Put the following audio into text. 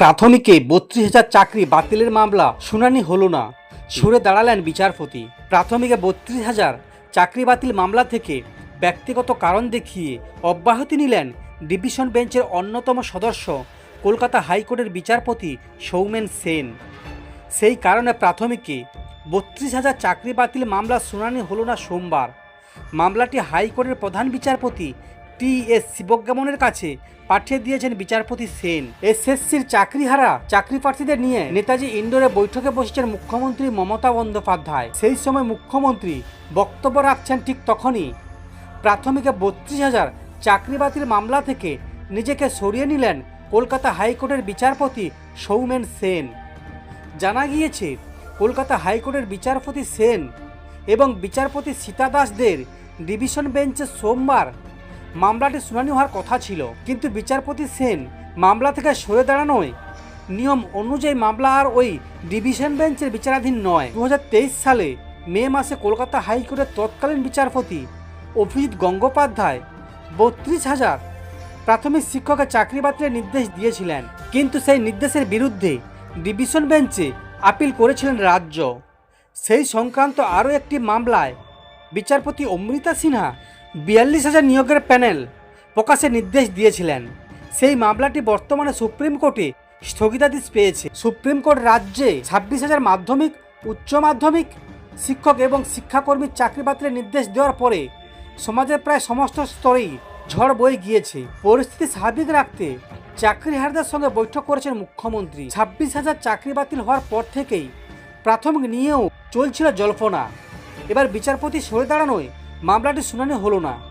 প্রাথমিকে বত্রিশ হাজার চাকরি বাতিলের মামলা, শুনানি হলো না। সরে দাঁড়ালেন বিচারপতি। প্রাথমিকে বত্রিশ হাজার চাকরি বাতিল মামলা থেকে ব্যক্তিগত কারণ দেখিয়ে অব্যাহতি নিলেন ডিভিশন বেঞ্চের অন্যতম সদস্য, কলকাতা হাইকোর্টের বিচারপতি সৌমেন সেন। সেই কারণে প্রাথমিকে বত্রিশ হাজার চাকরি বাতিল মামলা, শুনানি হলো না সোমবার। মামলাটি হাইকোর্টের প্রধান বিচারপতি টি এস শিবজ্ঞামনের কাছে পাঠিয়ে দিয়েছেন বিচারপতি সেন। এসএসসির চাকরিহারা চাকরি প্রার্থীদের নিয়ে নেতাজি ইন্ডোরে বৈঠকে বসেছেন মুখ্যমন্ত্রী মমতা বন্দ্যোপাধ্যায়। সেই সময় মুখ্যমন্ত্রী বক্তব্য রাখছেন ঠিক তখনই। প্রাথমিকে বত্রিশ হাজার চাকরি বাতিল মামলা থেকে নিজেকে সরিয়ে নিলেন কলকাতা হাইকোর্টের বিচারপতি সৌমেন সেন। জানা গিয়েছে, কলকাতা হাইকোর্টের বিচারপতি সেন এবং বিচারপতি সীতা দাসদের ডিভিশন বেঞ্চে সোমবার মামলাটি শুনানি হওয়ার কথা ছিল, কিন্তু বিচারপতি সেন মামলা থেকে সরে দাঁড়ানোয় নিয়ম অনুযায়ী মামলা আর ওই ডিভিশন বেঞ্চের বিচারাধীন নয়। দু সালে মে মাসে কলকাতা হাইকোর্টের তৎকালীন বিচারপতি অভিজিৎ গঙ্গোপাধ্যায় বত্রিশ হাজার প্রাথমিক শিক্ষকের চাকরি বাতিলের নির্দেশ দিয়েছিলেন, কিন্তু সেই নির্দেশের বিরুদ্ধে ডিভিশন বেঞ্চে আপিল করেছিলেন রাজ্য। সেই সংক্রান্ত আরও একটি মামলায় বিচারপতি অমৃতা সিনহা বিয়াল্লিশ হাজার নিয়োগের প্যানেল প্রকাশের নির্দেশ দিয়েছিলেন। সেই মামলাটি বর্তমানে সুপ্রিম কোর্টে স্থগিতাদেশ পেয়েছে। সুপ্রিম কোর্ট রাজ্যে ছাব্বিশ হাজার মাধ্যমিক, উচ্চ মাধ্যমিক, শিক্ষক এবং শিক্ষাকর্মীর চাকরি বাতিলের নির্দেশ দেওয়ার পরে সমাজের প্রায় সমস্ত স্তরেই ঝড় বয়ে গিয়েছে। পরিস্থিতি স্বাভাবিক রাখতে চাকরি চাকরিহারদের সঙ্গে বৈঠক করেছেন মুখ্যমন্ত্রী। ছাব্বিশ হাজার চাকরি বাতিল হওয়ার পর থেকেই প্রাথমিক নিয়েও চলছিল জল্পনা। এবার বিচারপতি সরে দাঁড়ানোয় মামলাটি শুনানি হলো না।